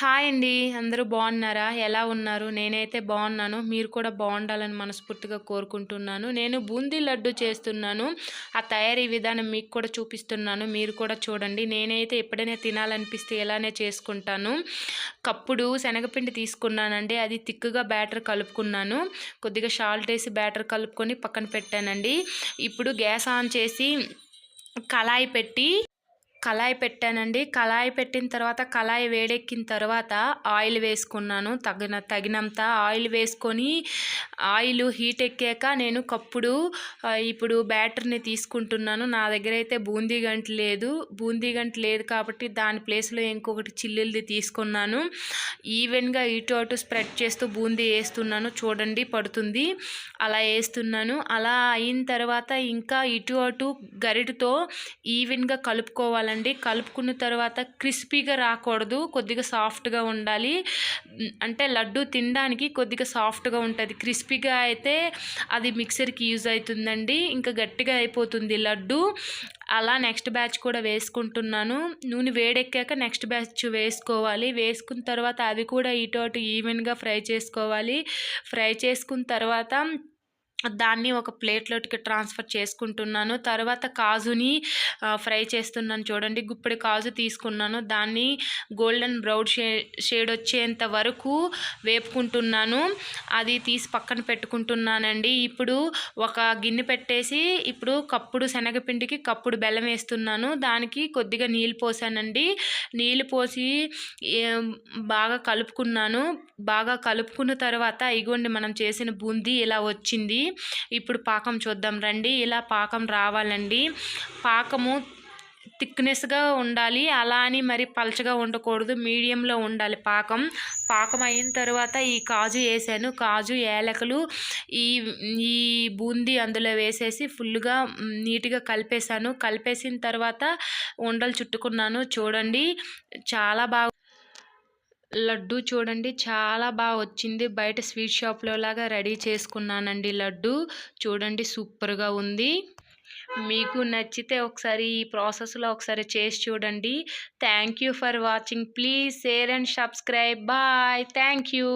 Hi అండి. అందరూ బాగున్నారా? ఎలా ఉన్నారు? నేనైతే బాగున్నాను. మీరు కూడా బాగుండాలని మనస్ఫూర్తిగా కోరుకుంటున్నాను. నేను బూందీ లడ్డు చేస్తున్నాను. ఆ తయారీ విధానం మీకు కూడా చూపిస్తున్నాను. మీరు కూడా చూడండి. నేనైతే ఎప్పుడైనా తినాలనిపిస్తే ఎలానే చేసుకుంటాను. కప్పుడు శనగపిండి తీసుకున్నానండి. అది తిక్కుగా బ్యాటర్ కలుపుకున్నాను. కొద్దిగా షాల్ట్ వేసి బ్యాటర్ కలుపుకొని పక్కన పెట్టానండి. ఇప్పుడు గ్యాస్ ఆన్ చేసి కళాయి పెట్టి కళాయి పెట్టానండి. కళాయి పెట్టిన తర్వాత కళాయి వేడెక్కిన తర్వాత ఆయిల్ వేసుకున్నాను. తగిన తగినంత ఆయిల్ వేసుకొని ఆయిల్ హీట్ ఎక్కాక నేను కప్పుడు ఇప్పుడు బ్యాటర్ని తీసుకుంటున్నాను. నా దగ్గర అయితే బూందీ గంట లేదు. బూందీ గంట లేదు కాబట్టి దాని ప్లేస్లో ఇంకొకటి చిల్లులది తీసుకున్నాను. ఈవెన్గా ఇటు అటు స్ప్రెడ్ చేస్తూ బూందీ వేస్తున్నాను. చూడండి పడుతుంది. అలా వేస్తున్నాను. అలా అయిన తర్వాత ఇంకా ఇటు అటు గరిటతో ఈవెన్గా కలుపుకోవాలి కలుపుకోవాలండి. కలుపుకున్న తర్వాత క్రిస్పీగా రాకూడదు. కొద్దిగా సాఫ్ట్గా ఉండాలి. అంటే లడ్డు తినడానికి కొద్దిగా సాఫ్ట్గా ఉంటుంది. క్రిస్పీగా అయితే అది మిక్సర్కి యూజ్ అవుతుందండి. ఇంకా గట్టిగా అయిపోతుంది లడ్డు. అలా నెక్స్ట్ బ్యాచ్ కూడా వేసుకుంటున్నాను. నూనె వేడెక్కాక నెక్స్ట్ బ్యాచ్ వేసుకోవాలి. వేసుకున్న తర్వాత అవి కూడా ఇటు అటు ఈవెన్గా ఫ్రై చేసుకోవాలి. ఫ్రై చేసుకున్న తర్వాత దాన్ని ఒక ప్లేట్లోకి ట్రాన్స్ఫర్ చేసుకుంటున్నాను. తర్వాత కాజుని ఫ్రై చేస్తున్నాను చూడండి. గుప్పిడి కాజు తీసుకున్నాను. దాన్ని గోల్డెన్ బ్రౌన్ షే షేడ్ వచ్చేంత వరకు వేపుకుంటున్నాను. అది తీసి పక్కన పెట్టుకుంటున్నానండి. ఇప్పుడు ఒక గిన్నె పెట్టేసి ఇప్పుడు కప్పుడు శనగపిండికి కప్పుడు బెల్లం వేస్తున్నాను. దానికి కొద్దిగా నీళ్ళు పోసానండి. నీళ్ళు పోసి బాగా కలుపుకున్నాను. బాగా కలుపుకున్న తర్వాత ఇగోండి మనం చేసిన బూందీ ఇలా వచ్చింది. ఇప్పుడు పాకం చూద్దాం రండి. ఇలా పాకం రావాలండి. పాకము థిక్నెస్గా ఉండాలి. అలా అని మరి పలచగా ఉండకూడదు. మీడియంలో ఉండాలి పాకం. పాకం అయిన తర్వాత ఈ కాజు వేసాను. కాజు ఏలకలు ఈ ఈ బూందీ అందులో వేసేసి ఫుల్గా నీట్గా కలిపేశాను. కలిపేసిన తర్వాత ఉండలు చుట్టుకున్నాను. చూడండి. చాలా బాగా లడ్డు చూడండి చాలా బాగా వచ్చింది. బయట స్వీట్ షాప్లో లాగా రెడీ చేసుకున్నానండి లడ్డు. చూడండి సూపర్గా ఉంది. మీకు నచ్చితే ఒకసారి ఈ ప్రాసెస్లో ఒకసారి చేసి చూడండి. Thank you for watching. Please share and subscribe. Bye. Thank you.